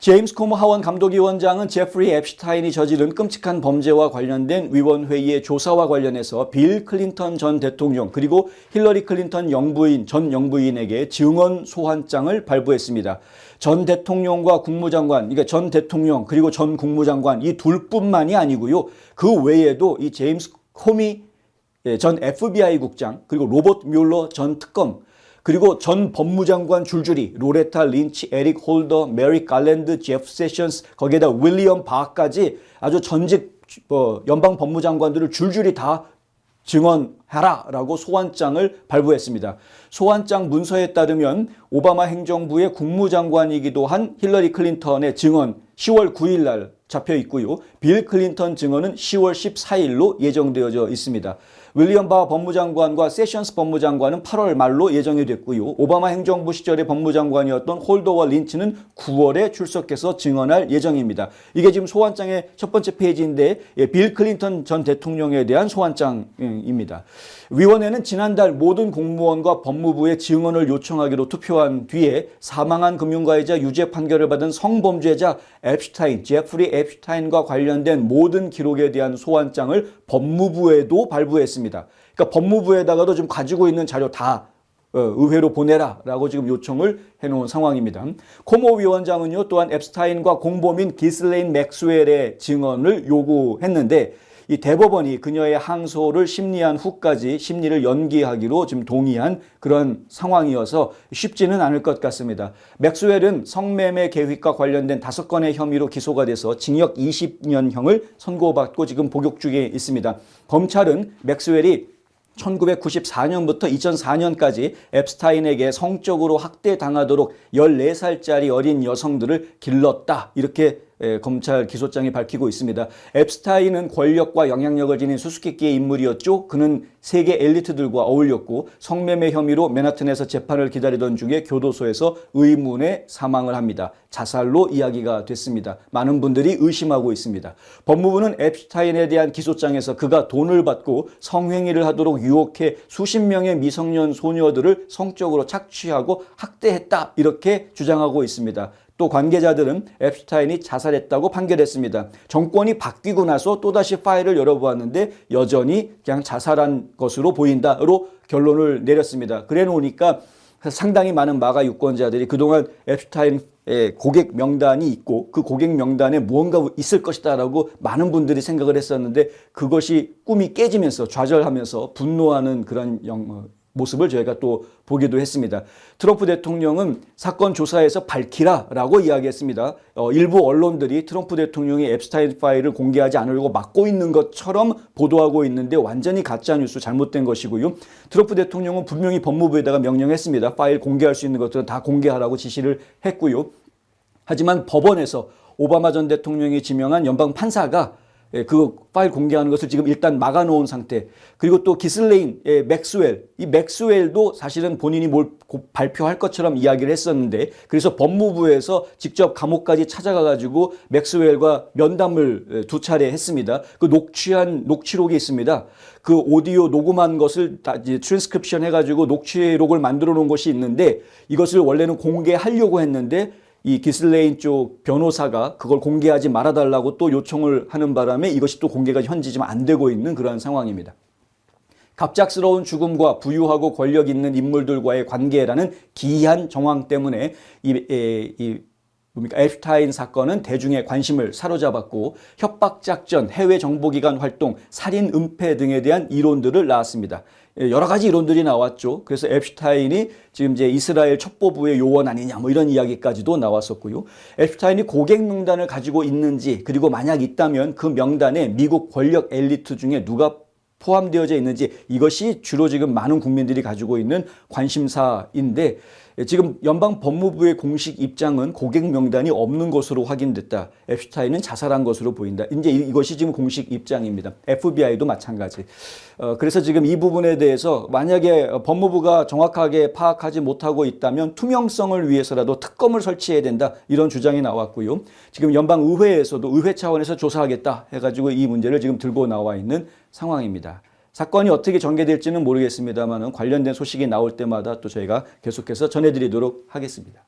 제임스 코모 하원 감독위원장은 제프리 앱슈타인이 저지른 끔찍한 범죄와 관련된 위원회의의 조사와 관련해서 빌 클린턴 전 대통령 그리고 힐러리 클린턴 영부인 전 영부인에게 증언 소환장을 발부했습니다. 전 대통령과 국무장관, 그러니까 전 대통령 그리고 전 국무장관 이 둘뿐만이 아니고요. 그 외에도 이 제임스 코미 예, 전 FBI 국장 그리고 로버트 뮬러 전 특검 그리고 전 법무장관 줄줄이 로레타 린치, 에릭 홀더, 메리 갈랜드, 제프 세션스 거기에다 윌리엄 바까지 아주 전직 어, 연방 법무장관들을 줄줄이 다 증언하라라고 소환장을 발부했습니다. 소환장 문서에 따르면 오바마 행정부의 국무장관이기도 한 힐러리 클린턴의 증언 10월 9일 날 잡혀 있고요. 빌 클린턴 증언은 10월 14일로 예정되어져 있습니다. 윌리엄 바 법무장관과 세션스 법무장관은 8월 말로 예정이 됐고요. 오바마 행정부 시절의 법무장관이었던 홀더와 린치는 9월에 출석해서 증언할 예정입니다. 이게 지금 소환장의 첫 번째 페이지인데 예, 빌 클린턴 전 대통령에 대한 소환장입니다. 위원회는 지난달 모든 공무원과 법무부의 증언을 요청하기로 투표한 뒤에 사망한 금융가이자 유죄 판결을 받은 성범죄자 앱슈타인, 제프리 앱슈타인과 관련된 모든 기록에 대한 소환장을 법무부에도 발부했습니다. 그러니까 법무부에다가도 지금 가지고 있는 자료 다 어, 의회로 보내라라고 지금 요청을 해놓은 상황입니다. 코모 위원장은요 또한 앱스타인과 공범인 기슬레인 맥스웰의 증언을 요구했는데 이 대법원이 그녀의 항소를 심리한 후까지 심리를 연기하기로 지금 동의한 그런 상황이어서 쉽지는 않을 것 같습니다. 맥스웰은 성매매 계획과 관련된 다섯 건의 혐의로 기소가 돼서 징역 20년형을 선고받고 지금 복역 중에 있습니다. 검찰은 맥스웰이 1994년부터 2004년까지 앱스타인에게 성적으로 학대당하도록 14살짜리 어린 여성들을 길렀다. 이렇게 에, 검찰 기소장이 밝히고 있습니다. 앱스타인은 권력과 영향력을 지닌 수수께끼의 인물이었죠. 그는 세계 엘리트들과 어울렸고 성매매 혐의로 맨하튼에서 재판을 기다리던 중에 교도소에서 의문의 사망을 합니다. 자살로 이야기가 됐습니다. 많은 분들이 의심하고 있습니다. 법무부는 앱스타인에 대한 기소장에서 그가 돈을 받고 성행위를 하도록 유혹해 수십 명의 미성년 소녀들을 성적으로 착취하고 학대했다. 이렇게 주장하고 있습니다. 또 관계자들은 앱스타인이 자살했다고 판결했습니다. 정권이 바뀌고 나서 또다시 파일을 열어보았는데 여전히 그냥 자살한 것으로 보인다로 결론을 내렸습니다. 그래 놓으니까 상당히 많은 마가 유권자들이 그동안 앱스타인의 고객 명단이 있고 그 고객 명단에 무언가 있을 것이다라고 많은 분들이 생각을 했었는데 그것이 꿈이 깨지면서 좌절하면서 분노하는 그런 영, 모습을 저희가 또 보기도 했습니다. 트럼프 대통령은 사건 조사에서 밝히라라고 이야기했습니다. 어, 일부 언론들이 트럼프 대통령이 앱스타인 파일을 공개하지 않으려고 막고 있는 것처럼 보도하고 있는데 완전히 가짜 뉴스 잘못된 것이고요. 트럼프 대통령은 분명히 법무부에다가 명령했습니다. 파일 공개할 수 있는 것들은 다 공개하라고 지시를 했고요. 하지만 법원에서 오바마 전 대통령이 지명한 연방 판사가 예, 그 파일 공개하는 것을 지금 일단 막아놓은 상태. 그리고 또 기슬레인, 예, 맥스웰. 이 맥스웰도 사실은 본인이 뭘 발표할 것처럼 이야기를 했었는데 그래서 법무부에서 직접 감옥까지 찾아가가지고 맥스웰과 면담을 예, 두 차례 했습니다. 그 녹취한 녹취록이 있습니다. 그 오디오 녹음한 것을 다 이제 트랜스크립션 해가지고 녹취록을 만들어 놓은 것이 있는데 이것을 원래는 공개하려고 했는데 이 기슬레인 쪽 변호사가 그걸 공개하지 말아달라고 또 요청을 하는 바람에 이것이 또 공개가 현재 지금 안 되고 있는 그러한 상황입니다. 갑작스러운 죽음과 부유하고 권력 있는 인물들과의 관계라는 기이한 정황 때문에 이, 이, 이 뭡니까 앱스타인 사건은 대중의 관심을 사로잡았고 협박 작전, 해외 정보기관 활동, 살인 은폐 등에 대한 이론들을 낳았습니다. 예, 여러 가지 이론들이 나왔죠. 그래서 앱슈타인이 지금 이제 이스라엘 첩보부의 요원 아니냐 뭐 이런 이야기까지도 나왔었고요. 앱슈타인이 고객 명단을 가지고 있는지 그리고 만약 있다면 그 명단에 미국 권력 엘리트 중에 누가 포함되어져 있는지 이것이 주로 지금 많은 국민들이 가지고 있는 관심사인데 지금 연방 법무부의 공식 입장은 고객 명단이 없는 것으로 확인됐다. 앱슈타인은 자살한 것으로 보인다. 이제 이것이 지금 공식 입장입니다. FBI도 마찬가지. 어, 그래서 지금 이 부분에 대해서 만약에 법무부가 정확하게 파악하지 못하고 있다면 투명성을 위해서라도 특검을 설치해야 된다. 이런 주장이 나왔고요. 지금 연방 의회에서도 의회 차원에서 조사하겠다 해가지고 이 문제를 지금 들고 나와 있는 상황입니다. 사건이 어떻게 전개될지는 모르겠습니다만 관련된 소식이 나올 때마다 또 저희가 계속해서 전해드리도록 하겠습니다.